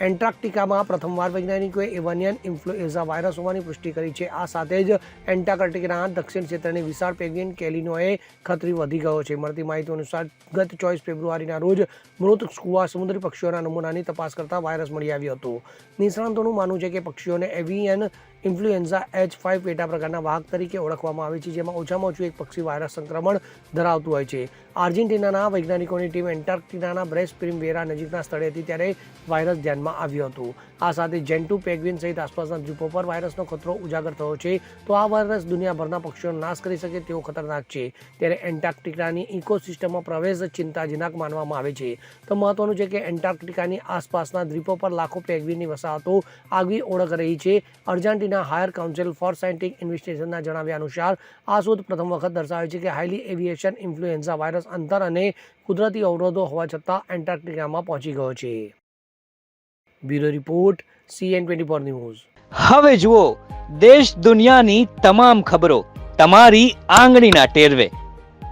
એન્ટાર્કટિકામાં પ્રથમવાર વૈજ્ઞાનિકોએ એવનિયન influenza virus હોવાની પુષ્ટિ કરી છે. આ સાથે જ એન્ટાર્કટિકાના દક્ષિણ ક્ષેત્રની વિશાળ પેગ્વિન કેલિનોએ ખતરી વધી ગયો છે. મળતી માહિતી અનુસાર ગત ચોવીસ ફેબ્રુઆરીના રોજ મૃત સ્કુવા સમુદ્રી પક્ષીઓના નમૂનાની તપાસ કરતા વાયરસ મળી આવ્યો હતો. નિષ્ણાંતોનું માનવું છે કે પક્ષીઓને એવિયન ઇન્ફ્લુએન્ઝા એચ ફાઇવ પેટા પ્રકારના વાહક તરીકે ઓળખવામાં આવે છે, જેમાં ઓછામાં ઓછું એક પક્ષી વાયરસ સંક્રમણ ધરાવતું હોય છે. આર્જેન્ટિનાના વૈજ્ઞાનિકોની ટીમ એન્ટાર્કટિકાના બ્રેસ્ટ પ્રિમવેરા નજીકના સ્થળે હતી ત્યારે વાયરસ ધ્યાનમાં આવ્યો હતો. આ સાથે જેન્ટુ પેગ્વિન સહિત આસપાસના દ્વીપો પર વાયરસનો ખતરો ઉજાગર થયો છે. તો આ વાયરસ દુનિયાભરના પક્ષીઓનો નાશ કરી શકે તેવો ખતરનાક છે. ત્યારે એન્ટાર્કટિકાની ઇકોસિસ્ટમમાં પ્રવેશ ચિંતાજનક માનવામાં આવે છે. તો મહત્વનું છે કે એન્ટાર્કટિકાની આસપાસના દ્વીપો પર લાખો પેગ્વિનની વસાહતો આગવી ઓળખ રહી છે. Argentina higher council for scientific ઇન્વેસ્ટિગેશનના જણાવ્યા અનુસાર, આ શોધ પ્રથમ વખત દર્શાવે છે કે હાઈલી એવિએશન ઇન્ફ્લુએન્ઝા વાયરસ અંતર અને કુદરતી અવરોધો હોવા છતાં એન્ટાર્કટિકામાં પહોંચી ગયો છે. Bureau report, CN twenty four news. હવે જુઓ, દેશ દુનિયાની તમામ ખબરો તમારી આંગળીના ટેરવે.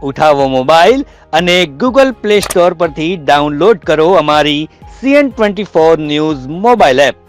ઉઠાવો મોબાઈલ અને ગૂગલ પ્લે સ્ટોર પરથી ડાઉનલોડ કરો અમારી CN twenty four news mobile app.